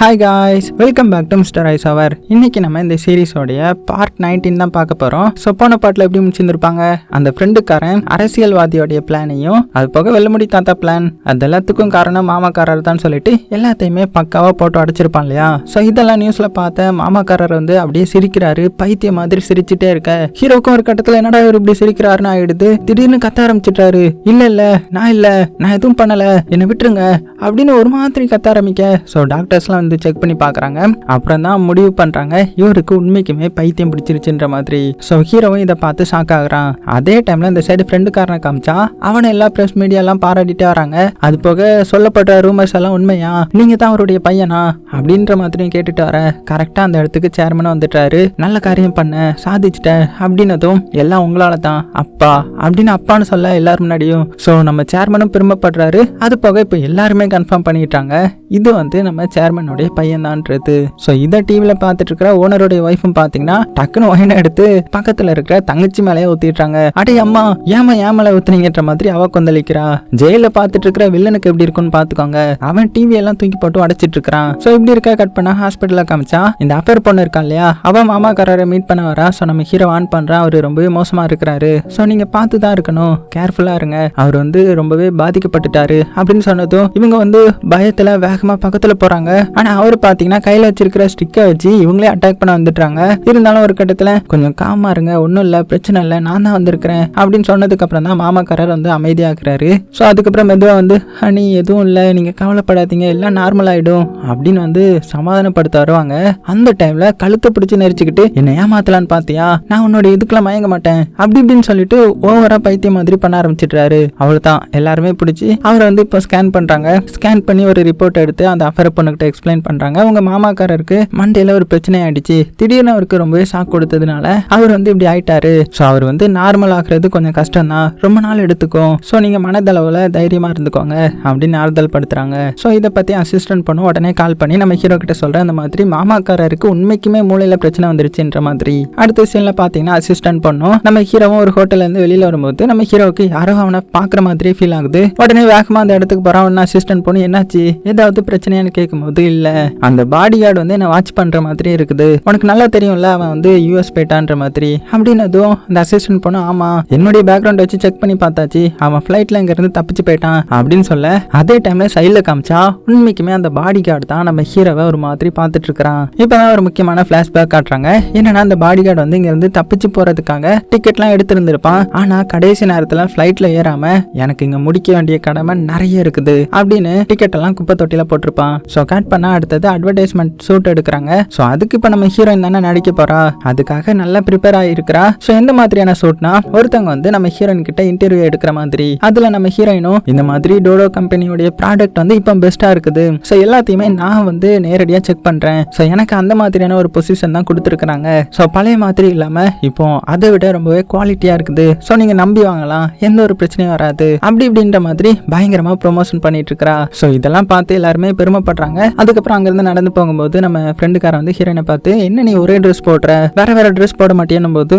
Hi guys welcome back to mister ice hour இன்னைக்கு நம்ம இந்த சீரீஸோடைய பார்ட் நைன்டீன் தான் பார்க்க போறோம். ஸோ போன பாட்டில் எப்படி முடிச்சிருந்துருப்பாங்க? அந்த ஃப்ரெண்டுக்காரன் அரசியல்வாதியோடைய பிளானையும் அது போக வெள்ளமுடி தாத்தா பிளான் அது எல்லாத்துக்கும் காரணம் மாமாக்காரர் தான் சொல்லிட்டு எல்லாத்தையுமே பக்காவாக போட்டு அடைச்சிருப்பான் இல்லையா? ஸோ இதெல்லாம் நியூஸில் பார்த்த மாமாக்காரர் வந்து அப்படியே சிரிக்கிறாரு. பைத்திய மாதிரி சிரிச்சுட்டே இருக்க. ஹீரோக்கும் ஒரு கட்டத்தில் என்னடா இவர் இப்படி சிரிக்கிறாருன்னு ஆயிடுது. திடீர்னு கத்த ஆரம்பிச்சிட்டாரு இல்லை இல்லை நான் இல்லை நான் எதுவும் பண்ணலை. என்னை விட்டுருங்க. அப்படின்னு ஒரு மாதிரி கத்த ஆரம்பிக்க. ஸோ டாக்டர்ஸ்லாம் வந்து செக் பண்ணி பார்க்குறாங்க அப்புறம் தான் முடிவு பண்ணுறாங்க இவருக்கு உண்மைக்குமே பைத்தியம் பிடிச்சிருச்சுன்ற மாதிரி. ஸோ ஹீரோவும் இதை பார்த்து ஷாக் ஆகுறான். அதே டைமில் இந்த சைடு ஃப்ரெண்டுக்காரனை காமிச்சா அவனை எல்லா ப்ரெஸ் மீடியாலாம் பாராட்டிட்டே வராங்க. அது போக சொல்லப்பட்ட ரூமர்ஸ் எல்லாம் உண்மையா? நீங்கள் தான் அவருடைய பையனா? அப்படின்ற மாதிரியும் கேட்டுட்டு வர. கரெக்டாக அந்த இடத்துக்கு சேர்மனும் வந்துட்டாரு. நல்ல காரியம் பண்ண சாதிச்சிட்ட அப்படின்னதும் எல்லாம் உங்களால தான். அப்பா அப்படின்னு அப்பான்னு சொல்ல எல்லாரும் முன்னாடியும். ஸோ நம்ம சேர்மனும் பெருமைப்படுறாரு. அது போக இப்போ எல்லாருமே கன்ஃபார்ம் பண்ணிட்டாங்க. இது வந்து நம்ம சேர்மனுடைய பையன்தான்றது. ஸோ இதை டிவியில் பார்த்துட்டு இருக்கிற ஓனருடைய ஒய்ஃபும் பார்த்தீங்கன்னா டக்குன்னு ஒயினை எடுத்து பக்கத்தில் இருக்கிற தங்கச்சி மேலேயே ஊற்றிடுறாங்க அடே அம்மா ஏமா ஏன் மேலே ஊத்துனீங்கன்ற மாதிரி அவ கொந்தளிக்கிறா. ஜெயிலில் பார்த்துட்டு இருக்கிற வில்லனுக்கு எப்படி இருக்கும்னு பார்த்துக்கோங்க. அவன் டிவி எல்லாம் தூக்கி போட்டு அடைச்சிட்டு இருக்கிறான் ஸோ இப்படி இருக்க கட் பண்ணா ஹாஸ்பிட்டலில் காமிச்சா இந்த அஃபேர் பொண்ணு இருக்கா இல்லையா? அவன் மாமாக்காரரை மீட் பண்ண வரா. ஸோ நம்ம ஹீரோ ஆன் பண்ணுறான் அவர் ரொம்பவே மோசமாக இருக்கிறாரு. ஸோ நீங்கள் பார்த்து தான் இருக்கணும். கேர்ஃபுல்லாக இருங்க. அவர் வந்து ரொம்பவே பாதிக்கப்பட்டுட்டாரு. அப்படின்னு சொன்னதும் இவங்க வந்து பயத்தில் வேகமாக பக்கத்தில் போகிறாங்க ஆனால் அவர் பார்த்தீங்கன்னா கையில் வச்சிருக்கிற ஸ்டிக்கை வச்சு இவங்களே அட்டாக் பண்ண வந்துட்டாங்க இருந்தாலும் ஒரு கட்டத்தில் கொஞ்சம் காமா இருங்க ஒன்றும் இல்லை பிரச்சனை இல்லை நான் தான் வந்திருக்கிறேன். அப்படின்னு சொன்னதுக்கு அப்புறம் தான் மாமாக்காரர் வந்து அமைதியாக்குறாரு. ஸோ அதுக்கப்புறம் மெதுவாக வந்து ஹனி எதுவும் இல்லை நீங்கள் கவலைப்படாதீங்க எல்லாம் நார்மல் ஆகிடும் அப்படின்னு வந்து சமாதானப்படுத்த வருவாங்க அந்த டைமில் கழுத்தை பிடிச்சி நெரிச்சுக்கிட்டு என்னை ஏமாத்தலான்னு பார்த்தியா நான் உன்னோட இதுக்கெல்லாம் மயங்க மாட்டேன். அப்படி இப்படின்னு சொல்லிட்டு ஓவரா பைத்தியம் மாதிரி பண்ண ஆரம்பிச்சிடுறாரு. அவள் தான் எல்லாருமே பிடிச்சி அவரை வந்து இப்போ ஸ்கேன் பண்ணுறாங்க ஸ்கேன் பண்ணி ஒரு ரிப்போர்ட் எடுத்து அந்த அஃபர் பொண்ணுகிட்ட எக்ஸ்பிளைன் பண்ணுறாங்க அவங்க மாமாக்காரருக்கு மண்டையில் ஒரு பிரச்சனை ஆயிடுச்சு திடீர்னு அவருக்கு ரொம்பவே ஷாக் கொடுத்ததுனால அவர் வந்து இப்படி ஆயிட்டாரு. ஸோ அவர் வந்து நார்மல் ஆகுறது கொஞ்சம் கஷ்டம் தான் ரொம்ப நாள் எடுத்துக்கும். ஸோ நீங்கள் மனதளவில் தைரியமாக இருந்துக்கோங்க அப்படின்னு ஆறுதல் படுத்துறாங்க. ஸோ இதை பற்றி அசிஸ்டன்ட் பண்ண உடனே கால் பண்ணி நம்ம ஹீரோ கிட்ட சொல்கிறேன் அந்த மாதிரி மாமாக்காரருக்கு உண்மைக்குமே மூளையில் பிரச்சனை வந்துருச்சுன்ற மாதிரி. அடுத்த சீனில் பார்த்தீங்கன்னா அசிஸ்டன்ட் பண்ணோம் நம்ம ஹீரோவும் ஒரு ஹோட்டல்ல இருந்து வெளியில் வரும்போது நம்ம ஹீரோவுக்கு யாரோ அவனை பார்க்குற மாதிரி ஃபீல் ஆகுது. உடனே வேகமாக அந்த இடத்துக்கு போகிறான் ஒன்று அசிஸ்டன்ட் பொண்ணு என்னாச்சு? ஏதாவது பிரச்சனையான்னு கேட்கும்போது இல்லை. அந்த பாடி கார்டு வந்து என்ன வாட்ச் பண்ணுற மாதிரி இருக்குது. உனக்கு நல்லா தெரியும்ல அவன் வந்து யூஎஸ் போயிட்டான்ற மாதிரி. அப்படின்னதும் அந்த அசிஸ்டன்ட் பொண்ணு ஆமா என்னுடைய பேக்ரவுண்ட் வச்சு செக் பண்ணி பார்த்தாச்சு. அவன் ஃப்ளைட்டில் இங்க இருந்து தப்பிச்சு போயிட்டான். அப்படின்னு சொல்ல அதே டைம்ல சைடில் காமிச்சா உண்மைக்குமே அந்த பாடி கார்டு தான் நம்ம ஹீரோவை ஒரு மாதிரி பார்த்துட்டு இருக்கிறான் இப்பதான் ஒரு முக்கியமான ஃபிளாஷ்பேக் காட்டுறாங்க. என்னன்னா அந்த பாடி கார்டு வந்து இங்க இருந்து தப்பிச்சு போறதுக்காக டிக்கெட்லாம் எடுத்திருந்திருப்பான். ஆனா கடைசி நேரத்துல ஃப்ளைட்டில் ஏறாம எனக்கு இங்க முடிக்க வேண்டிய கடமை நிறைய இருக்குது. அப்படின்னு டிக்கெட் எல்லாம் குப்பை தொட்டில போட்டிருப்பான். ஸோ கட் பண்ண அடுத்தது அட்வர்டைஸ்மெண்ட் ஷூட் எடுக்கிறாங்க. ஸோ அதுக்கு இப்போ நம்ம ஹீரோயின் தானே நடிக்க போறா? அதுக்காக நல்லா ப்ரிப்பேர் ஆகிருக்கிறா ஸோ எந்த மாதிரியான ஷூட்னா ஒருத்தவங்க வந்து நம்ம ஹீரோயின் கிட்ட இன்டர்வியூ எடுக்கிற மாதிரி அதுல நம்ம ஹீரோயினும் இந்த மாதிரி டோடோ கம்பெனியோடைய ப்ராடக்ட் வந்து இப்போ பெஸ்ட்டாக இருக்குது. ஸோ எல்லாத்தையுமே நான் வந்து நேரடியாக செக் பண்ணுறேன் ஸோ எனக்கு அந்த மாதிரியான ஒரு பொசிஷன் தான் கொடுத்துருக்குறாங்க. ஸோ பழைய மாதிரி இல்லாமல் இப்போ அதை விட ரொம்பவே குவாலிட்டியாக இருக்குது. ஸோ நீங்கள் நம்பி வாங்கலாம். எந்த ஒரு பிரச்சனையும் வராது. அப்படி இப்படின்ற மாதிரி பயங்கரமாக ப்ரொமோஷன் பண்ணிட்டு இருக்கிறா. ஸோ இதெல்லாம் பார்த்து எல்லாருமே பெருமைப்படுறாங்க. அதுக்கு அதுக்கப்புறம் அங்கேருந்து நடந்து போகும்போது நம்ம ஃப்ரெண்டுக்கார வந்து ஹீரோயினை பார்த்து என்ன நீ ஒரே ட்ரெஸ் போடுற? வேற வேற ட்ரெஸ் போட மாட்டேன்னும் போது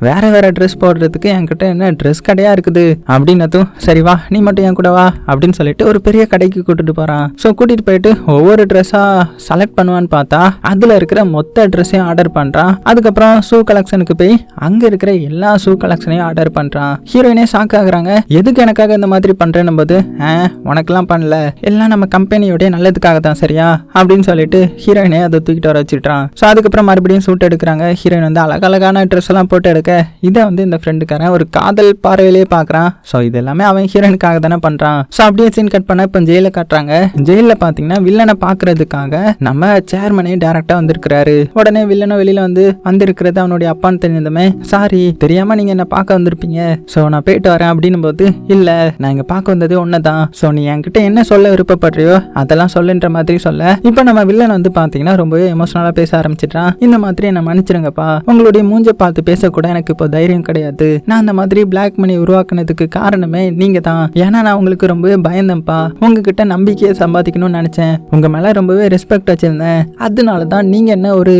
வேற வேற ட்ரெஸ் போடுறதுக்கு என்கிட்ட என்ன ட்ரெஸ் கடையா இருக்குது? அப்படின்னதும் சரி வா நீ மட்டும் என் கூட வா அப்படின்னு சொல்லிட்டு ஒரு பெரிய கடைக்கு கூட்டிட்டு போறான். ஸோ கூட்டிட்டு போயிட்டு ஒவ்வொரு ட்ரெஸ்ஸா செலக்ட் பண்ணுவான்னு பார்த்தா அதுல இருக்கிற மொத்த ட்ரெஸ்ஸையும் ஆர்டர் பண்றான். அதுக்கப்புறம் ஷூ கலெக்ஷனுக்கு போய் அங்க இருக்கிற எல்லா ஷூ கலெக்ஷனையும் ஆர்டர் பண்றான். ஹீரோயினே ஷாக் ஆகுறாங்க. எதுக்கு எனக்காக இந்த மாதிரி பண்றேன்னு போது "ஆ, உனக்கெல்லாம் பண்ணல. எல்லாம் நம்ம கம்பெனியோடைய நல்லதுக்காக தான் சரியா? அப்படின்னு சொல்லிட்டு ஹீரோயினே அதை தூக்கிட்டு வர வச்சுட்டான். ஸோ அதுக்கப்புறம் மறுபடியும் சூட் எடுக்கிறாங்க. ஹீரோயின் வந்து அழகழகான ட்ரெஸ் எல்லாம் போட்டு எடுக்க. இதை வந்து இந்த ஃப்ரெண்டுக்காரன் ஒரு காதல் பார்வையிலேயே பார்க்குறான். ஸோ இது எல்லாமே அவன் ஹீரோயினுக்காக தானே பண்ணுறான் ஸோ அப்படியே சீன் கட் பண்ண இப்போ ஜெயிலில் காட்டுறாங்க. ஜெயிலில் பார்த்தீங்கன்னா வில்லனை பார்க்கறதுக்காக நம்ம சேர்மனே டேரக்டாக வந்திருக்கிறாரு. உடனே வில்லனும் வெளியில் வந்து வந்திருக்கிறது அவனுடைய அப்பான்னு தெரிஞ்சதுமே சாரி தெரியாமல் நீங்கள் என்னை பார்க்க வந்திருப்பீங்க. ஸோ நான் போயிட்டு வரேன். அப்படின்னும் போது இல்லை நான் இங்கே பார்க்க வந்தது ஒன்று தான் ஸோ நீ என்கிட்ட என்ன சொல்ல விருப்பப்படுறியோ அதெல்லாம் சொல்லுன்ற மாதிரி சொல்ல இப்போ நம்ம வில்லன் வந்து பார்த்தீங்கன்னா ரொம்பவே எமோஷனலாக பேச ஆரம்பிச்சிட்டான் இந்த மாதிரி என்ன மன்னிச்சிருங்கப்பா உங்களுடைய மூஞ்ச பார்த்து பேசக்கூட எனக்கு இப்போ தைரியம் கிடையாது. நான் அந்த மாதிரி பிளாக் மணி உருவாக்குனதுக்கு காரணமே நீங்க தான் ஏன்னா நான் உங்களுக்கு ரொம்பவே பயந்தேன்ப்பா. உங்ககிட்ட நம்பிக்கையை சம்பாதிக்கணும்னு நினைச்சேன். உங்க மேல ரொம்பவே ரெஸ்பெக்ட் வச்சிருந்தேன். அதனால தான் நீங்க என்ன ஒரு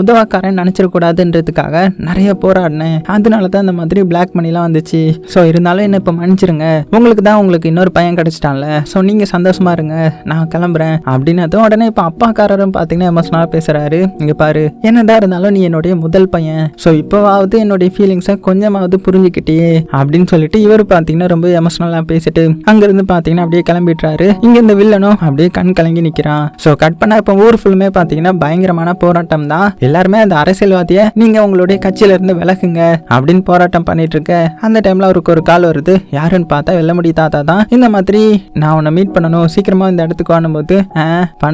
உதவக்காரன் உதவாக்காரன் நினைச்சிடக்கூடாதுன்றதுக்காக நிறைய போராடினேன். அதனால தான் இந்த மாதிரி பிளாக் மணிலாம் வந்துச்சு. ஸோ இருந்தாலும் என்ன இப்போ மன்னிச்சிருங்க. உங்களுக்கு தான் உங்களுக்கு இன்னொரு பையன் கிடைச்சிட்டான்ல. ஸோ நீங்க சந்தோஷமா இருங்க. நான் கிளம்புறேன். அப்படின்னதும் உடனே இப்போ அப்பாக்காரரும் பார்த்தீங்கன்னா எமோஷனாக பேசுகிறாரு இங்கே பாரு என்னதான் இருந்தாலும் நீ என்னுடைய முதல் பையன். ஸோ இப்போவாவது என்னுடைய ஃபீலிங்ஸை கொஞ்சமாவது புரிஞ்சுக்கிட்டே அப்படின்னு சொல்லிட்டு இவர் பார்த்தீங்கன்னா ரொம்ப எமோஷனலாக பேசிட்டு அங்கேருந்து பார்த்தீங்கன்னா அப்படியே கிளம்பிடுறாரு. இங்கே இந்த வில்லனும் அப்படியே கண் கலங்கி நிற்கிறான் ஸோ கட் பண்ண இப்போ ஊர் ஃபுல்லுமே பார்த்தீங்கன்னா பயங்கரமான போராட்டம் தான். எல்லாருமே அந்த அரசியல்வாதியை நீங்கள் உங்களுடைய கட்சியிலேருந்து விலகுங்க அப்படின்னு போராட்டம் பண்ணிட்டு இருக்க. அந்த டைமில் அவருக்கு ஒரு கால் வருது. யாருன்னு பார்த்தா வெள்ளமுடி தாத்தா தான். இந்த மாதிரி நான் உன்னை மீட் பண்ணணும். சீக்கிரமாக இந்த இடத்துக்கு வரும்போது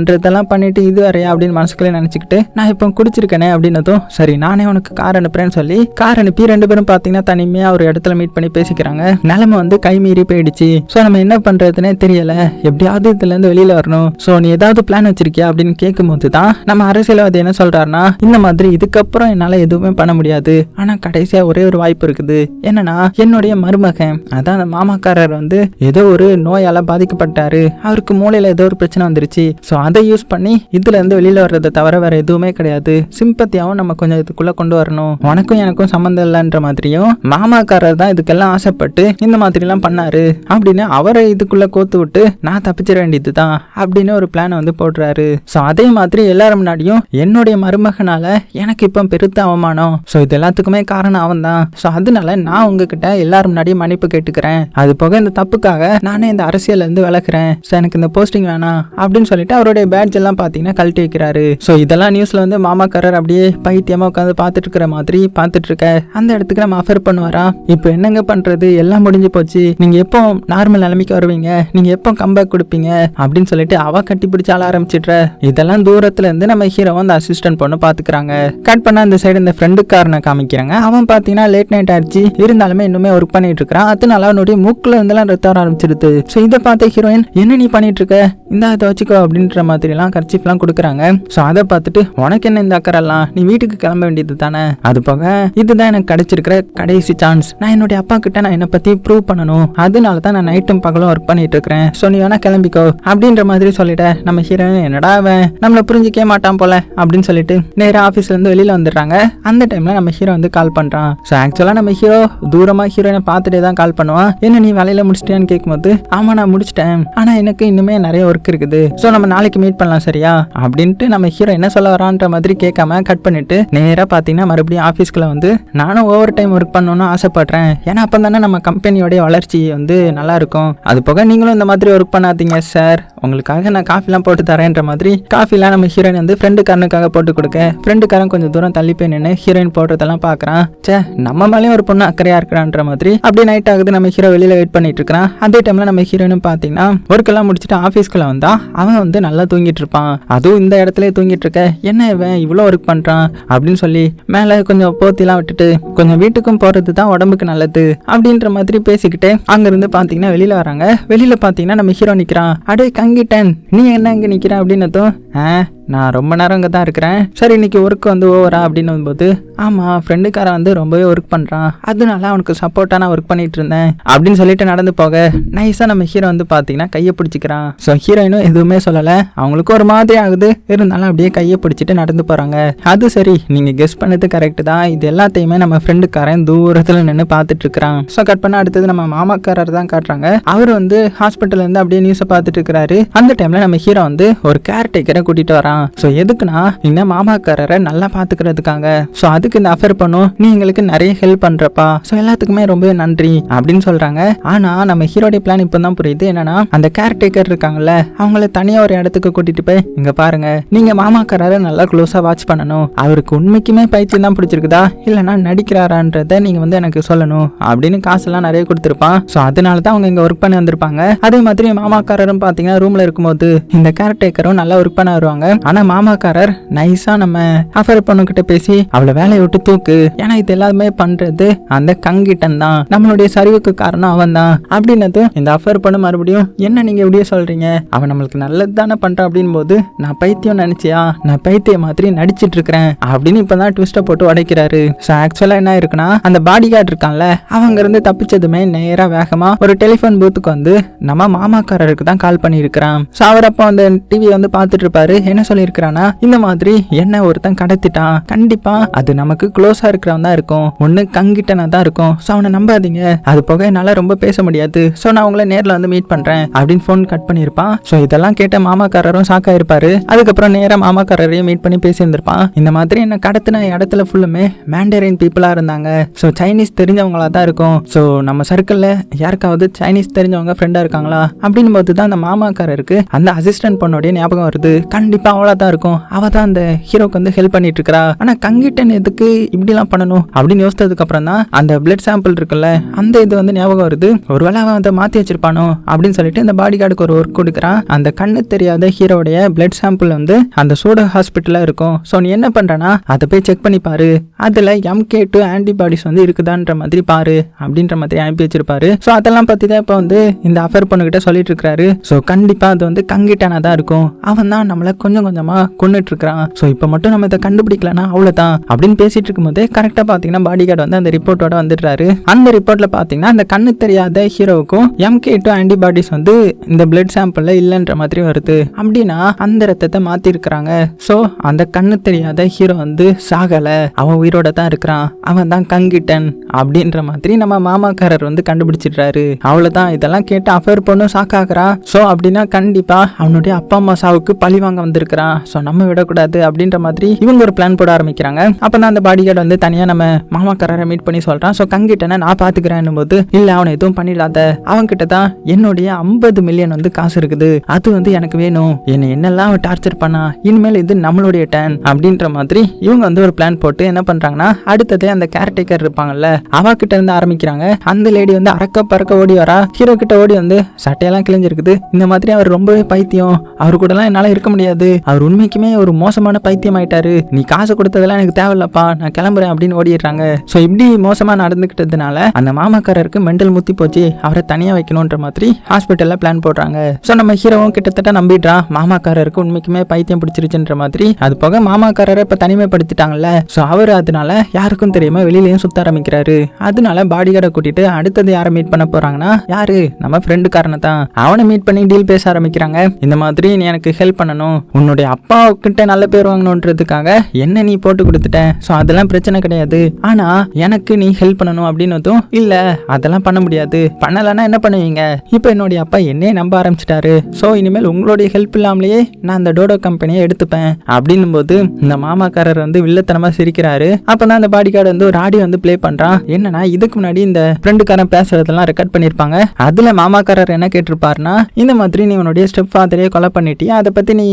பண்ணுறதெல்லாம் பண்ணிவிட்டு இது வரையா அப்படின்னு மனசுக்குள்ளே நினச்சிக்கிட்டு நான் இப்போ குடிச்சிருக்கேனே அப்படின்னதும் சரி நானே உனக்கு கார் அனுப்புறேன்னு சொல்லி கார் அனுப்பி ரெண்டு பேரும் பார்த்தீங்கன்னா தனிமையாக ஒரு இடத்துல மீட் பண்ணி பேசிக்கிறாங்க. நிலமை வந்து கை மீறி போயிடுச்சு. ஸோ நம்ம என்ன பண்ணுறதுனே தெரியலை. எப்படியாவது இதுலேருந்து வெளியில் வரணும். ஸோ நீ ஏதாவது பிளான் வச்சிருக்கியா? அப்படின்னு கேட்கும்போது தான் நம்ம அரசியல்வாதி என்ன சொல்கிறாருன்னா இந்த மாதிரி இதுக்கப்புறம் என்னால் எதுவுமே பண்ண முடியாது. ஆனால் கடைசியாக ஒரே ஒரு வாய்ப்பு இருக்குது. என்னன்னா என்னுடைய மருமகன். அதான் அந்த மாமாக்காரர் வந்து ஏதோ ஒரு நோயால் பாதிக்கப்பட்டாரு. அவருக்கு மூளையில் ஏதோ ஒரு பிரச்சனை வந்துருச்சு. ஸோ யூஸ் பண்ணி இதுல இருந்து வெளியில வர்றதை தவிர வேற எதுவுமே கிடையாது. சிம்பத்தியாவும் நம்ம கொஞ்சம் இதுக்குள்ள கொண்டு வரணும். உனக்கும் எனக்கும் சம்மந்தம் இல்லைன்ற மாதிரியும் மாமாக்காரர் தான் இதுக்கெல்லாம் ஆசைப்பட்டு இந்த மாதிரிலாம் பண்ணாரு. அப்படின்னு அவரை இதுக்குள்ள கோத்து விட்டு நான் தப்பிச்சிட வேண்டியது தான் அப்படின்னு ஒரு பிளானை வந்து போடுறாரு. ஸோ அதே மாதிரி எல்லாரும் முன்னாடியும் என்னுடைய மருமகனால எனக்கு இப்போ பெருத்த அவமானம். ஸோ இது எல்லாத்துக்குமே காரணம் அவன் தான் ஸோ அதனால நான் உங்ககிட்ட எல்லாரும் முன்னாடியும் மன்னிப்பு கேட்டுக்கிறேன். அது போக இந்த தப்புக்காக நானே இந்த அரசியல்ல இருந்து விலகுறேன். ஸோ எனக்கு இந்த போஸ்டிங் வேணாம் அப்படின்னு சொல்லிட்டு அவருடைய பேட்ஜ் எல்லாம் பார்த்தீங்கன்னா கழட்டி வைக்கிறாரு. ஸோ இதெல்லாம் நியூஸில் வந்து மாமாக்காரர் அப்படியே பைத்தியமாக உட்காந்து பார்த்துட்டு இருக்கிற மாதிரி பார்த்துட்டு இருக்க அந்த இடத்துக்கு நம்ம அஃபர் பண்ணுவாரா? இப்போ என்னங்க பண்ணுறது எல்லாம் முடிஞ்சு போச்சு. நீங்கள் எப்போ நார்மல் நிலைமைக்கு வருவீங்க? நீங்கள் எப்போ கம்பேக் கொடுப்பீங்க? அப்படின்னு சொல்லிட்டு அவ கட்டி பிடிச்சி ஆள ஆரம்பிச்சிடுற. இதெல்லாம் தூரத்துல இருந்து நம்ம ஹீரோ அந்த அசிஸ்டன்ட் பொண்ணு பாத்துக்கிறாங்க. கட் பண்ண அந்த சைடு இந்த ஃப்ரெண்டுக்காரனை காமிக்கிறாங்க. அவன் பாத்தீங்கன்னா லேட் நைட் ஆயிடுச்சு இருந்தாலுமே இன்னுமே ஒர்க் பண்ணிட்டு இருக்கிறான் அதனால அவனுடைய மூக்குல இருந்தெல்லாம் ரத்த ஆரம்பிச்சிருது ஸோ இதை பார்த்த ஹீரோயின் என்ன நீ பண்ணிட்டு இருக்க இந்த இதை வச்சுக்கோ அப்படின்ற மாதிரிலாம் கர்ச்சிஃப்லாம் கொடுக்குறாங்க. ஸோ அதை பார்த்துட்டு உனக்கு என்ன இந்த அக்கறெல்லாம் நீ வீட்டுக்கு கிளம்ப வேண்டியது தானே? அது போக இதுதான் எனக்கு கிடைச்சிருக்கிற கடைசி சான்ஸ் நான் என்னுடைய அப்பா கிட்ட நான் என்னை பற்றி ப்ரூவ் பண்ணணும். அதனால தான் நான் நைட்டும் பகலும் ஒர்க் பண்ணிட்டு இருக்கிறேன். ஸோ நீ வேணா கிளம்பிக்கோ. அப்படின்ற மாதிரி சொல்லிட்ட நம்ம ஹீரோயின் என்னடா அவன்? நம்மளை புரிஞ்சிக்கவே மாட்டான் போல. அப்படின்னு சொல்லிட்டு நேராக ஆஃபீஸ்லேருந்து வெளியில் வந்துடுறாங்க. அந்த டைமில் நம்ம ஹீரோ வந்து கால் பண்ணுறான் ஸோ ஆக்சுவலாக நம்ம ஹீரோ தூரமாக ஹீரோயினை பார்த்துட்டே தான் கால் பண்ணுவான். என்ன நீ வேலையில் முடிச்சிட்டியான்னு கேட்கும்போது ஆமாம் நான் முடிச்சிட்டேன். ஆனால் எனக்கு இன்னுமே நிறைய ஒர்க் இருக்குது. ஸோ நம்ம நாளைக்கு மீட் பண்ணலாம் சரியா? அப்படின்ட்டு நம்ம ஹீரோ என்ன சொல்ல வரான்ற மாதிரி கேட்காம கட் பண்ணிட்டு நேராக பார்த்தீங்கன்னா மறுபடியும் ஆஃபீஸ்க்குள்ள வந்து நானும் ஓவர் டைம் ஒர்க் பண்ணணும்னு ஆசைப்படுறேன். ஏன்னா அப்போ தானே நம்ம கம்பெனியோடைய வளர்ச்சி வந்து நல்லா இருக்கும். அது போக நீங்களும் இந்த மாதிரி ஒர்க் பண்ணாதீங்க சார் உங்களுக்காக நான் காஃபிலாம் போட்டு தரேன்ற மாதிரி காஃபிலாம் நம்ம ஹீரோயின் வந்து ஃப்ரெண்டுக்காரனுக்காக போட்டு கொடுக்க. ஃப்ரெண்டுக்காரன் கொஞ்சம் தூரம் தள்ளி போய் நின்று ஹீரோயின் போடுறதெல்லாம் பார்க்குறான் சே நம்ம மேலேயும் ஒரு பொண்ணு அக்கறையாக இருக்கிறான்ற மாதிரி அப்படியே நைட் ஆகுது நம்ம ஹீரோ வெளியில் வெயிட் பண்ணிட்டு இருக்கிறான். அதே டைமில் நம்ம ஹீரோயினும் பார்த்தீங்கன்னா ஒர்க் எல்லாம் முடிச்சுட்டு ஆஃபீஸ்க்குள்ள வந்தா அவன் வந்து நல்லா தூங்கிட்டு இருப்பான். அதுவும் இந்த இடத்துல தூங்கிட்டு இருக்க. என்ன இவன் இவ்வளோ ஒர்க் பண்றான்? அப்படின்னு சொல்லி மேலே கொஞ்சம் போத்திலாம் விட்டுட்டு கொஞ்சம் வீட்டுக்கும் போறது தான் உடம்புக்கு நல்லது அப்படின்ற மாதிரி பேசிக்கிட்டு அங்கிருந்து பார்த்தீங்கன்னா வெளியில வராங்க. வெளியில பார்த்தீங்கன்னா நம்ம ஹீரோ நிற்கிறான் அடே கங்கிட்டன் நீ என்ன இங்கே நிற்கிற அப்படின்னதும் ஆ நான் ரொம்ப நேரம் இங்கே தான் இருக்கிறேன். சரி இன்னைக்கு ஒர்க் வந்து ஓவரா அப்படின்னு போது ஆமாம் ஃப்ரெண்டுக்காரன் வந்து ரொம்பவே ஒர்க் பண்ணுறான் அதனால அவனுக்கு சப்போர்ட்டாக நான் ஒர்க் பண்ணிட்டு இருந்தேன். அப்படின்னு சொல்லிட்டு நடந்து போக நைஸாக நம்ம ஹீரோ வந்து பார்த்தீங்கன்னா கையை பிடிச்சிக்கிறான். ஸோ ஹீரோயினும் எதுவுமே சொல்லலை. அவங்களுக்கும் ஒரு மாதிரி ஆகுது. இருந்தாலும் அப்படியே கையை பிடிச்சிட்டு நடந்து போகிறாங்க அது சரி நீங்கள் கெஸ் பண்ணது கரெக்டு தான். இது எல்லாத்தையுமே நம்ம ஃப்ரெண்டுக்காரன் தூரத்தில் நின்று பார்த்துட்டு இருக்கிறான். ஸோ கட் பண்ண அடுத்தது நம்ம மாமாக்காரர் தான் காட்டுறாங்க. அவர் வந்து ஹாஸ்பிட்டல்லேருந்து அப்படியே நியூஸை பார்த்துட்டு இருக்கிறாரு. அந்த டைமில் நம்ம ஹீரோ வந்து ஒரு கேர்டேக்கரை கூட்டிகிட்டு வரான். ஸோ எதுக்குன்னா இந்த மாமாக்காரரை நல்லா பார்த்துக்கிறதுக்காக ஸோ அதுக்கு இந்த அஃபர் பண்ணும். நீ எங்களுக்கு நிறைய ஹெல்ப் பண்ணுறப்பா ஸோ எல்லாத்துக்குமே ரொம்பவே நன்றி அப்படின்னு சொல்கிறாங்க ஆனால் நம்ம ஹீரோடைய பிளான் இப்போ தான் புரியுது. என்னன்னா அந்த கேர்டேக்கர் இருக்காங்கல்ல அவங்கள தனியாக ஒரு இடத்துக்கு கூட்டிட்டு போய் இங்கே பாருங்க நீங்கள் மாமாக்காரரை நல்லா க்ளோஸாக வாட்ச் பண்ணணும். அவருக்கு உண்மைக்குமே பைத்தியம் தான் பிடிச்சிருக்குதா? இல்லைன்னா நடிக்கிறாரான்றதை நீங்கள் வந்து எனக்கு சொல்லணும். அப்படின்னு காசெல்லாம் நிறைய கொடுத்துருப்பான். ஸோ அதனால தான் அவங்க இங்கே ஒர்க் பண்ணி வந்திருப்பாங்க. அதே மாதிரி மாமாக்காரரும் பார்த்தீங்கன்னா ரூமில் இருக்கும்போது இந்த கேர்டேக்கரும் நல்லா ஒர்க் பண்ண வருவாங்க. ஆனா மாமாக்காரர் நைஸா நம்ம அஃபர் பண்ணுகிட்ட பேசி அவளை வேலையை விட்டு தூக்கு. ஏன்னா இது எல்லாமே பண்றது அந்த கங்கிட்டன் தான். நம்மளுடைய சரிவுக்கு காரணம் அவன் தான். அப்படின்னது இந்த அஃபர் பொண்ணு மறுபடியும் என்ன நீங்க இப்படியே சொல்றீங்க? அவன் நம்மளுக்கு நல்லது தானே பண்றான் அப்படின் போது நான் பைத்தியம் நினைச்சியா? நான் பைத்திய மாதிரி நடிச்சிட்டு இருக்கிறேன் அப்படின்னு இப்பதான் ட்விஸ்ட போட்டு உடைக்கிறாரு. ஸோ ஆக்சுவலா என்ன இருக்குன்னா அந்த பாடி கார்டு இருக்கான்ல அவங்க இருந்து தப்பிச்சதுமே நேரா வேகமா ஒரு டெலிஃபோன் பூத்துக்கு வந்து நம்ம மாமாக்காரருக்கு தான் கால் பண்ணியிருக்கிறான். ஸோ அவர் அப்போ அந்த டிவியை வந்து பார்த்துட்டு இருப்பாரு. என்ன சொல்லியிருக்கிறானா? இந்த மாதிரி என்ன ஒருத்தன் கடத்திட்டான். கண்டிப்பா அது நமக்கு க்ளோஸா இருக்கிறவன் தான் இருக்கும். ஒண்ணு கங்கிட்டனா தான் இருக்கும். ஸோ அவனை நம்பாதீங்க. அது போக என்னால் ரொம்ப பேச முடியாது. ஸோ நான் உங்களை நேரில் வந்து மீட் பண்றேன் அப்படின்னு ஃபோன் கட் பண்ணியிருப்பான். ஸோ இதெல்லாம் கேட்ட மாமாக்காரரும் சாக்கா இருப்பாரு அதுக்கப்புறம் நேராக மாமாக்காரரையும் மீட் பண்ணி பேசியிருந்திருப்பான். இந்த மாதிரி என்ன கடத்தின இடத்துல ஃபுல்லுமே மேண்டரின் பீப்புளா இருந்தாங்க. ஸோ சைனீஸ் தெரிஞ்சவங்களா தான் இருக்கும். ஸோ நம்ம சர்க்கிளில் யாருக்காவது சைனீஸ் தெரிஞ்சவங்க ஃப்ரெண்டா இருக்காங்களா? அப்படின்னு போது தான் அந்த மாமாக்காரருக்கு அந்த அசிஸ்டன்ட் பொண்ணுடைய ஞாபகம் வருது. கண்டிப்பா அவளாக தான் இருக்கும். அவள் தான் அந்த ஹீரோக்கு வந்து ஹெல்ப் பண்ணிட்டு இருக்கிறா ஆனால் கங்கிட்டன் எதுக்கு இப்படிலாம் பண்ணணும்? அப்படின்னு யோசித்ததுக்கு அப்புறம் தான் அந்த பிளட் சாம்பிள் இருக்குல்ல அந்த இது வந்து ஞாபகம் வருது. ஒருவேளை அவன் அதை மாற்றி வச்சிருப்பானோ? அப்படின்னு சொல்லிட்டு இந்த பாடி கார்டுக்கு ஒரு ஒர்க் கொடுக்குறான். அந்த கண்ணு தெரியாத ஹீரோடைய பிளட் சாம்பிள் வந்து அந்த சூட ஹாஸ்பிட்டலாக இருக்கும். ஸோ நீ என்ன பண்ணுறனா அதை போய் செக் பண்ணி பாரு. அதில் எம்கே டூ ஆன்டிபாடிஸ் வந்து இருக்குதான்ற மாதிரி பாரு அப்படின்ற மாதிரி அனுப்பி வச்சிருப்பாரு. ஸோ அதெல்லாம் பற்றி தான் இப்போ வந்து இந்த அஃபேர் பொண்ணுகிட்ட சொல்லிட்டு இருக்கிறாரு ஸோ கண்டிப்பாக அது வந்து கங்கிட்டானா தான் இருக்கும். அவன் தான் நம்மளை கொஞ்சம் கொஞ்சம் கொண்டுட்டு இருக்கிறான் ஸோ இப்போ மட்டும் நம்ம இதை கண்டுபிடிக்கலனா அவ்வளோதான் அப்படின்னு பேசிட்டு இருக்கும்போது கரெக்டாக பார்த்தீங்கன்னா பாடி கார்டு வந்து அந்த ரிப்போர்ட்டோட வந்துடுறாரு. அந்த ரிப்போர்ட்ல பார்த்தீங்கன்னா அந்த கண்ணு தெரியாத ஹீரோவுக்கும் எம்கே டூ ஆன்டிபாடிஸ் வந்து இந்த பிளட் சாம்பிளில் இல்லைன்ற மாதிரி வருது. அப்படின்னா அந்த ரத்தத்தை மாத்திருக்கிறாங்க. ஸோ அந்த கண்ணு தெரியாத ஹீரோ வந்து சாகல. அவன் உயிரோட தான் இருக்கிறான். அவன் தான் கங்கிட்டன் அப்படின்ற மாதிரி நம்ம மாமாக்காரர் வந்து கண்டுபிடிச்சிடுறாரு. அவ்வளோதான் இதெல்லாம் கேட்டு அஃபேர் பொண்ணும் சாக்காக்குறா ஸோ அப்படின்னா கண்டிப்பா அவனுடைய அப்பா அம்மா சாவுக்கு பழி வாங்க வந்திருக்கிறான் ஸோ நம்ம விடக்கூடாது அப்படின்ற மாதிரி இவங்க ஒரு பிளான் போட ஆரம்பிக்கிறாங்க. அப்போ தான் அந்த பாடி கார்டு வந்து தனியாக நம்ம மாமாக்காரரை மீட் பண்ணி சொல்கிறான் ஸோ கங்கிட்டனை நான் பார்த்துக்கிறேன் போது இல்லை அவனை எதுவும் பண்ணிடாத. அவன்கிட்ட தான் என்னுடைய ஐம்பது மில்லியன் வந்து காசு இருக்குது. அது வந்து எனக்கு வேணும். என்னை என்னெல்லாம் அவன் டார்ச்சர் பண்ணா இனிமேல் இது நம்மளுடைய டேன் அப்படின்ற மாதிரி இவங்க வந்து ஒரு பிளான் போட்டு என்ன பண்ணுறாங்கன்னா அடுத்ததே அந்த கேர்டேக்கர் இருப்பாங்கல்ல அவகிட்ட இருந்து ஆரம்பிக்கிறாங்க. அந்த லேடி வந்து அறக்க பறக்க ஓடி வரா. ஹீரோ கிட்ட ஓடி வந்து சட்டையெல்லாம் கிழிஞ்சிருக்குது. இந்த மாதிரி அவர் ரொம்பவே பைத்தியம். அவர் கூடலாம் என்னால் இருக்க முடியாது. அவர் அவர் உண்மைக்குமே ஒரு மோசமான பைத்தியம் ஆயிட்டாரு நீ காசு கொடுத்ததெல்லாம் எனக்கு தேவையில்லப்பா நான் கிளம்புறேன் அப்படின்னு ஓடிடுறாங்க. ஸோ இப்படி மோசமா நடந்துக்கிட்டதுனால அந்த மாமாக்காரருக்கு மெண்டல் முத்தி போச்சு. அவரை தனியாக வைக்கணுன்ற மாதிரி ஹாஸ்பிட்டலில் பிளான் போடுறாங்க. ஸோ நம்ம ஹீரோவும் கிட்டத்தட்ட நம்பிடுறான். மாமாக்காரருக்கு உண்மைக்குமே பைத்தியம் பிடிச்சிருச்சுன்ற மாதிரி. அது போக மாமாக்காரரை இப்போ தனிமைப்படுத்திட்டாங்கல்ல. ஸோ அவர் அதனால யாருக்கும் தெரியாம வெளியிலையும் சுத்த ஆரம்பிக்கிறாரு. அதனால பாடி கார்டை கூட்டிட்டு அடுத்தது யாரை மீட் பண்ண போறாங்கன்னா யாரு? நம்ம ஃப்ரெண்டுக்காரனை தான். அவனை மீட் பண்ணி டீல் பேச ஆரம்பிக்கிறாங்க. இந்த மாதிரி நீ எனக்கு ஹெல்ப் பண்ணணும். உன்னோட அப்பா கிட்ட நல்ல பேர் வாங்கணுன்றதுக்காக என்ன நீ போட்டு கொடுத்துட்ட? ஸோ அதெல்லாம் பிரச்சனை கிடையாது. ஆனா எனக்கு நீ ஹெல்ப் பண்ணணும் அப்படின்னதும் இல்ல அதெல்லாம் பண்ண முடியாது. பண்ணலைன்னா என்ன பண்ணுவீங்க? இப்போ என்னுடைய அப்பா என்னையே நம்ப ஆரம்பிச்சிட்டாரு. ஸோ இனிமேல் உங்களுடைய ஹெல்ப் இல்லாமலேயே நான் அந்த டோடோ கம்பெனியை எடுத்துப்பேன். அப்படின்னும் போது இந்த மாமாக்காரர் வந்து வில்லத்தனமா சிரிக்கிறாரு. அப்பதான் அந்த பாடி கார்டு வந்து ஒரு ஆடியோ வந்து ப்ளே பண்றான். என்னன்னா இதுக்கு முன்னாடி இந்த ஃப்ரெண்டுக்காரன் பேசுறதெல்லாம் ரெக்கார்ட் பண்ணிருப்பாங்க. அதுல மாமாக்காரர் என்ன கேட்டிருப்பாருன்னா இந்த மாதிரி நீ உன்னுடைய ஸ்டெப் ஃபாதரே கொலை பண்ணிட்டியா? அதை பத்தி நீ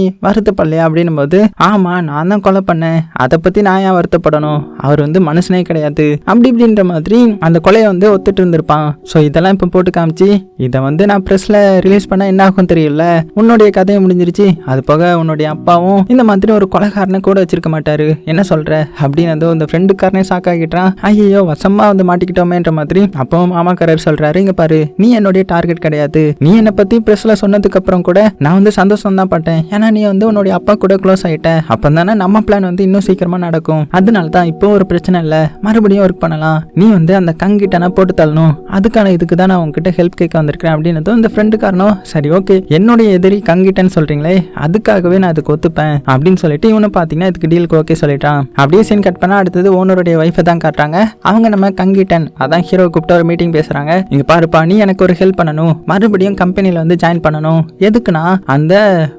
வருத்தப்படலையா அப்படின்னும் போது ஆமா நான் தான் கொலை பண்ணேன். அதை பத்தி நான் ஏன் வருத்தப்படணும்? அவர் வந்து மனுஷனே கிடையாது. அப்படி இப்படின்ற மாதிரி அந்த கொலையை வந்து ஒத்துட்டு இருந்திருப்பான். ஸோ இதெல்லாம் இப்போ போட்டு காமிச்சு இதை வந்து நான் ப்ரெஸ்ல ரிலீஸ் பண்ண என்ன ஆகும் தெரியல. உன்னுடைய கதையை முடிஞ்சிருச்சு. அது போக உன்னுடைய அப்பாவும் இந்த மாதிரி ஒரு கொலைகாரனை கூட வச்சிருக்க மாட்டாரு. என்ன சொல்ற? அப்படின்னு வந்து அந்த ஃப்ரெண்டுக்காரனே ஷாக் ஆகிட்டான். ஐயோ வசமா வந்து மாட்டிக்கிட்டோமேன்ற மாதிரி அப்பவும் மாமாக்காரர் சொல்றாரு இங்க பாரு நீ என்னுடைய டார்கெட் கிடையாது. நீ என்னை பத்தி ப்ரெஸ்ல சொன்னதுக்கு அப்புறம் கூட நான் வந்து சந்தோஷம் தான் பட்டேன். ஏன்னா நீ வந்து உன்னுடைய அப்பா கூட க்ளோஸ் ஆகிட்டேன் அப்போ தானே நம்ம பிளான் வந்து இன்னும் சீக்கிரமா நடக்கும். அதனால தான் இப்போ ஒரு பிரச்சனை இல்லை. மறுபடியும் ஒர்க் பண்ணலாம். நீ வந்து அந்த கங்கிட்டனா போட்டு தள்ளணும். அதுக்கான இதுக்கு தான் நான் உங்ககிட்ட ஹெல்ப் கேட்க வந்திருக்கேன் அப்படின்னதும் இந்த ஃப்ரெண்டுக்காரனும் சரி ஓகே என்னுடைய எதிரி கங்கிட்டன்னு சொல்றீங்களே அதுக்காகவே நான் அதுக்கு ஒத்துப்பேன் அப்படின்னு சொல்லிட்டு இவனை பார்த்தீங்கன்னா இதுக்கு டீலுக்கு ஓகே சொல்லிட்டான். அப்படியே சீன் கட் பண்ணா அடுத்தது ஓனருடைய ஒய்ஃபை தான் காட்டுறாங்க. அவங்க நம்ம கங்கிட்டன் அதான் ஹீரோ கூப்பிட்டு ஒரு மீட்டிங் பேசுறாங்க. இங்க பாருப்பா நீ எனக்கு ஒரு ஹெல்ப் பண்ணணும். மறுபடியும் கம்பெனியில் வந்து ஜாயின் பண்ணணும். எதுக்குன்னா அந்த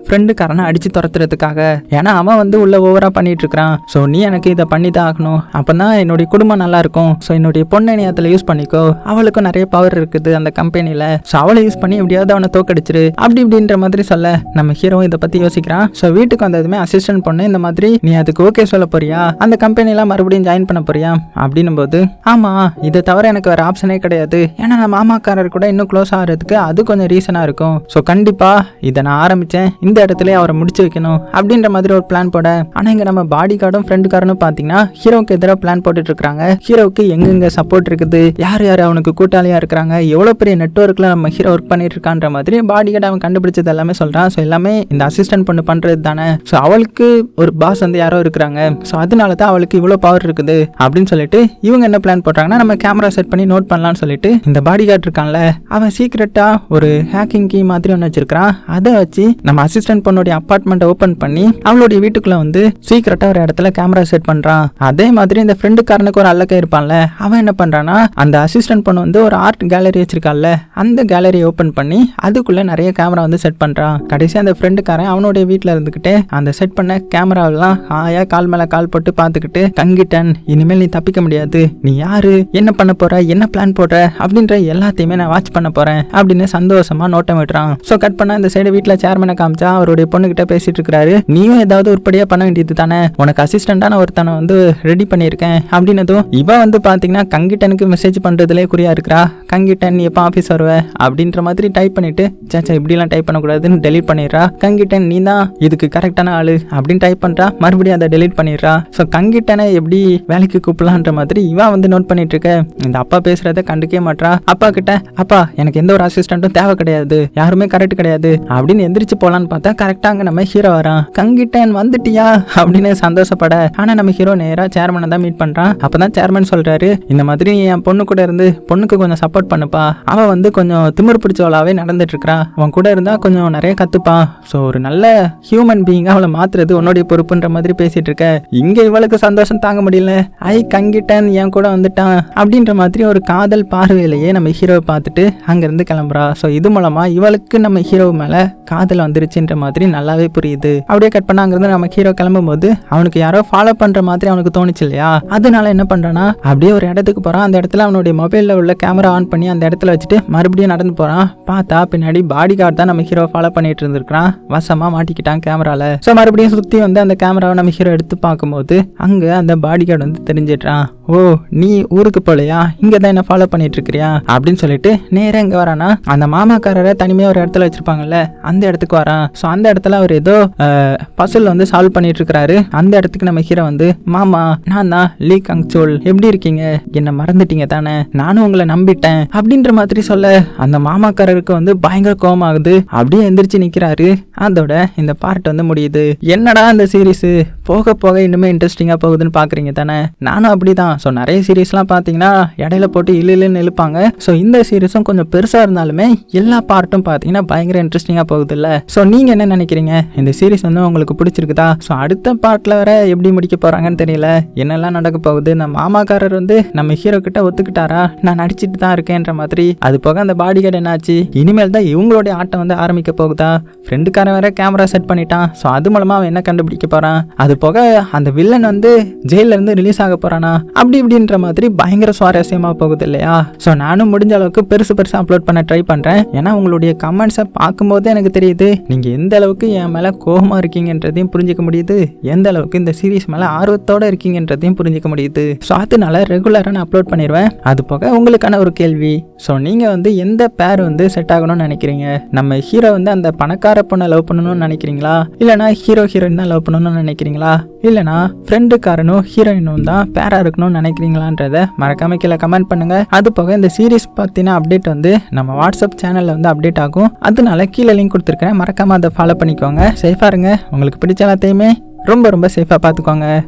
ஃப்ரெண்டுக்காரனை அடிச்சு துரத்துறதுக்காக ஏன்னா அவன் வந்து உள்ள ஓவரா பண்ணிட்டு இருக்கிறான் ஸோ நீ எனக்கு இதை பண்ணி தான் ஆகணும். அப்பதான் என்னுடைய குடும்பம் நல்லா இருக்கும் ஸோ என்னுடைய பொண்ணை நீ அதில் யூஸ் பண்ணிக்கோ. அவளுக்கும் நிறைய பவர் இருக்குது அந்த கம்பெனியில் ஸோ அவளை யூஸ் பண்ணி எப்படியாவது அவனை தோக்கடிச்சிரு. அப்படி இப்படின்ற மாதிரி சொல்ல நம்ம ஹீரோ இதை பற்றி யோசிக்கிறான். ஸோ வீட்டுக்கு வந்ததுமே அசிஸ்டன்ட் பொண்ணு இந்த மாதிரி நீ அதுக்கு ஓகே சொல்ல போறியா? அந்த கம்பெனிலாம் மறுபடியும் ஜாயின் பண்ண போறியா? அப்படின்னும் போது ஆமா இதை தவிர எனக்கு வேற ஆப்ஷனே கிடையாது. ஏன்னா நான் மாமாக்காரர் கூட இன்னும் க்ளோஸ் ஆகிறதுக்கு அது கொஞ்சம் ரீசனாக இருக்கும். ஸோ கண்டிப்பா இதை நான் ஆரம்பிச்சேன். இந்த இடத்துல அவரை முடிச்சு வைக்கணும். அப்படின்ற மாதிரி ஒரு பிளான் போட. ஆனால் இங்கே நம்ம பாடி கார்டும் ஃப்ரெண்டு காரனும் பார்த்தீங்கன்னா ஹீரோவுக்கு எதிராக பிளான் போட்டுட்டு இருக்காங்க ஹீரோவுக்கு எங்கெங்க சப்போர்ட் இருக்குது? யார் யார் அவனுக்கு கூட்டாளியா இருக்கிறாங்க? எவ்வளோ பெரிய நெட்ஒர்க்ல நம்ம ஹீரோ ஒர்க் பண்ணிட்டு இருக்கான்ற மாதிரி பாடி கார்டு அவன் கண்டுபிடிச்சது எல்லாமே சொல்றான். ஸோ எல்லாமே இந்த அசிஸ்டன்ட் பொண்ணு பண்றது தானே. ஸோ அவளுக்கு ஒரு பாஸ் வந்து யாரோ இருக்கிறாங்க. ஸோ அதனால தான் அவளுக்கு இவ்வளோ பவர் இருக்குது அப்படின்னு சொல்லிட்டு இவங்க என்ன பிளான் போட்டாங்கன்னா நம்ம கேமரா செட் பண்ணி நோட் பண்ணலாம்னு சொல்லிட்டு இந்த பாடி கார்டு இருக்கான்ல அவன் சீக்கிரட்டா ஒரு ஹேக்கிங் கீ மாதிரி ஒன்று வச்சிருக்கான் அதை வச்சு நம்ம அசிஸ்டன்ட் பொண்ணுடைய அப்பார்ட்மெண்ட்டை ஓப்பன் பண்ணி அவளுடைய வீட்டுக்குள்ள வந்து சீக்கிரட்டா ஒரு இடத்துல கேமரா செட் பண்றான். அதே மாதிரி இந்த ஃப்ரெண்டுக்காரனுக்கு ஒரு அல்லக்கை இருப்பான்ல அவன் என்ன பண்றான்னா அந்த அசிஸ்டன்ட் பொண்ணு வந்து ஒரு ஆர்ட் கேலரி வச்சிருக்கால அந்த கேலரியை ஓப்பன் பண்ணி அதுக்குள்ள நிறைய கேமரா வந்து செட் பண்றான். கடைசி அந்த ஃப்ரெண்டுக்காரன் அவனுடைய வீட்டுல இருந்துகிட்டு அந்த செட் பண்ண கேமராவெல்லாம் ஆயா கால் மேல கால் போட்டு பார்த்துக்கிட்டு கங்கிட்டன் இனிமேல் நீ தப்பிக்க முடியாது. நீ யாரு? என்ன பண்ண போற? என்ன பிளான் போடுற? அப்படின்ற எல்லாத்தையுமே நான் வாட்ச் பண்ண போறேன் அப்படின்னு சந்தோஷமா நோட்டம் விட்டுறான் ஸோ கட் பண்ண இந்த சைடு வீட்டில் சேர்மனை காமிச்சா அவருடைய பொண்ணுகிட்ட பேசிட்டு இருக்கிறாரு நீயும் ஏதாவது உருப்படியா பண்ண வேண்டியது தானே? உனக்கு அசிஸ்டண்டான ஒருத்தனை வந்து ரெடி பண்ணியிருக்கேன் அப்படின்னதும் இவ வந்து பாத்தீங்கன்னா கங்கிட்டனுக்கு மெசேஜ் பண்றதுலே குறியா இருக்கிறா? கங்கிட்டன் நீ எப்போ ஆஃபீஸ் வருவ? அப்படின்ற மாதிரி டைப் பண்ணிட்டு சேச்சா இப்படிலாம் டைப் பண்ணக்கூடாதுன்னு டெலிட் பண்ணிடுறா. கங்கிட்டன் நீ தான் இதுக்கு கரெக்டான ஆளு. அப்படின்னு டைப் பண்றா. மறுபடியும் அதை டெலிட் பண்ணிடுறா. ஸோ கங்கிட்டனை எப்படி வேலைக்கு கூப்பிடலான்ற மாதிரி இவன் வந்து நோட் பண்ணிட்டு இருக்க. இந்த அப்பா பேசுறத கண்டுக்கவே மாட்றா. அப்பா கிட்ட அப்பா எனக்கு எந்த ஒரு அசிஸ்டண்ட்டும் தேவை கிடையாது. யாருமே கரெக்ட் கிடையாது. அப்படின்னு எந்திரிச்சு போலான்னு பார்த்தா கரெக்டாக நம்ம ஹீரோ வரான். கங்கிட்டன் வந்துட்டியா? அப்படின்னு சந்தோஷப்பட ஆனா நம்ம ஹீரோ நேரா சேர்மனை தான் மீட் பண்றான். அப்பதான் சேர்மன் சொல்றாரு இந்த மாதிரி என் பொண்ணு கூட இருந்து பொண்ணுக்கு கொஞ்சம் சப்போர்ட் பண்ணுப்பா. அவ வந்து கொஞ்சம் திமிர் பிடிச்சவளாவே நடந்துட்டு இருக்கா அவன் கூட இருந்தா கொஞ்சம் நிறைய கத்துப்பான் ஸோ ஒரு நல்ல ஹியூமன் பீயிங் அவளை மாத்துறது உன்னுடைய பொறுப்புன்ற மாதிரி பேசிட்டு இருக்க. இங்க இவளுக்கு சந்தோஷம் தாங்க முடியல. ஐ கங்கிட்டன் என் கூட வந்துட்டான். அப்படின்ற மாதிரி ஒரு காதல் பார்வையிலேயே நம்ம ஹீரோவை பார்த்துட்டு அங்கிருந்து கிளம்புறா. ஸோ இது மூலமா இவளுக்கு நம்ம ஹீரோ மேல காதல் வந்துருச்சுன்ற மாதிரி நல்லாவே புரியுது. அப்படியே கட் பண்ண அங்கிருந்து நம்ம ஹீரோ கிளம்பும் போது அவனுக்கு யாரோ ஃபாலோ பண்ற மாதிரி அவனுக்கு தோணுச்சு இல்லையா? அதனால என்ன பண்றானா அப்படியே ஒரு இடத்துக்கு போறான். அந்த இடத்துல அவனுடைய மொபைல்ல உள்ள கேமரா ஆன் பண்ணி அந்த இடத்துல வச்சுட்டு மறுபடியும் நடந்து போறான். பார்த்தா பின்னாடி பாடி கார்டு தான் நம்ம ஹீரோ ஃபாலோ பண்ணிட்டு இருந்திருக்கான் வசமா மாட்டிக்கிட்டான் கேமரால ஸோ மறுபடியும் சுத்தி வந்து அந்த கேமராவை நம்ம ஹீரோ எடுத்து பார்க்கும்போது அங்க அந்த பாடி கார்டு வந்து தெரிஞ்சிடுறான். ஓ நீ ஊருக்கு போலையா இங்கே தான் என்ன ஃபாலோ பண்ணிட்டு இருக்கிறியா அப்படின்னு சொல்லிட்டு நேராக இங்கே வரானா. அந்த மாமாக்காரரை தனிமையாக ஒரு இடத்துல வச்சிருப்பாங்கல்ல அந்த இடத்துக்கு வரான் ஸோ அந்த இடத்துல அவர் ஏதோ பசில் வந்து சால்வ் பண்ணிட்டு இருக்கிறாரு அந்த இடத்துக்கு நம்ம ஹீரோ வந்து மாமா நான் தான் லீ கங்சோல் எப்படி இருக்கீங்க? என்ன மறந்துட்டீங்க தானே. நானும் உங்களை நம்பிட்டேன். அப்படின்ற மாதிரி சொல்ல அந்த மாமாக்காரருக்கு வந்து பயங்கர கோவமாகுது. அப்படியே எந்திரிச்சு நிற்கிறாரு அதோட இந்த பார்ட் வந்து முடியுது. என்னடா இந்த சீரீஸு போக போக இன்னுமே இன்ட்ரெஸ்டிங்காக போகுதுன்னு பார்க்குறீங்க தானே? நானும் அப்படிதான். ஸோ நிறைய சீரீஸ்லாம் பார்த்தீங்கன்னா இடையில போட்டு இல்லை இல்லைன்னு இழுப்பாங்க. ஸோ இந்த சீரீஸும் கொஞ்சம் பெருசாக இருந்தாலுமே எல்லா பார்ட்டும் பார்த்தீங்கன்னா பயங்கர இன்ட்ரெஸ்டிங்காக போகுது இல்லை ஸோ நீங்கள் என்ன நினைக்கிறீங்க? இந்த சீரீஸ் வந்து உங்களுக்கு பிடிச்சிருக்குதா? ஸோ அடுத்த பார்ட்டில் வர எப்படி முடிக்க போகிறாங்கன்னு தெரியல. என்னெல்லாம் நடக்க போகுது? நம்ம மாமாக்காரர் வந்து நம்ம ஹீரோ கிட்ட ஒத்துக்கிட்டாரா? நான் நடிச்சிட்டு தான் இருக்கேன்ற மாதிரி. அது போக அந்த பாடி கார்டு என்னாச்சு? இனிமேல் தான் இவங்களுடைய ஆட்டம் வந்து ஆரம்பிக்க போகுதா? ஃப்ரெண்டுக்காரன் வேற கேமரா செட் பண்ணிட்டான். ஸோ அது மூலமாக அவன் என்ன கண்டுபிடிக்க போகிறான் அது அது போக அந்த வில்லன் வந்து ஜெயில இருந்து ரிலீஸ் ஆக போறானா? அப்படி இப்படின்ற மாதிரி பயங்கர சுவாரஸ்யமா போகுது இல்லையா? ஸோ நானும் முடிஞ்ச அளவுக்கு பெருசு பெருசா அப்லோட் பண்ண ட்ரை பண்றேன். ஏன்னா உங்களுடைய கமெண்ட்ஸை பார்க்கும்போது எனக்கு தெரியுது நீங்க எந்த அளவுக்கு என் மேல கோபமா இருக்கீங்கன்றதையும் புரிஞ்சுக்க முடியுது எந்த அளவுக்கு இந்த சீரிஸ் மேல ஆர்வத்தோட இருக்கீங்கன்றதையும் புரிஞ்சுக்க முடியுது. ஸோ அதனால ரெகுலராக நான் அப்லோட் பண்ணிடுவேன். அது போக உங்களுக்கான ஒரு கேள்வி. ஸோ நீங்க வந்து எந்த பேர் வந்து செட் ஆகணும்னு நினைக்கிறீங்க? நம்ம ஹீரோ வந்து அந்த பணக்கார பொண்ணை லவ் பண்ணணும்னு நினைக்கிறீங்களா? இல்லைனா ஹீரோ ஹீரோயின் தான் லவ் பண்ணணும்னு நினைக்கிறீங்களா? இல்லைனா ஃப்ரெண்டுக்காரனும் ஹீரோயினும் தான் பேரா இருக்கணும்னு நினைக்கிறீங்களான்றத மறக்காம கீழே கமெண்ட் பண்ணுங்க. அது போக இந்த சீரிஸ் பார்த்தீங்கன்னா அப்டேட் வந்து நம்ம வாட்ஸ்அப் சேனல்ல வந்து அப்டேட் ஆகும். அதனால கீழே லிங்க் கொடுத்துருக்கேன் மறக்காம அதை ஃபாலோ பண்ணிக்கோங்க. சேஃபா இருங்க. உங்களுக்கு பிடிச்ச எல்லாத்தையுமே ரொம்ப ரொம்ப சேஃபாக பார்த்துக்கோங்க.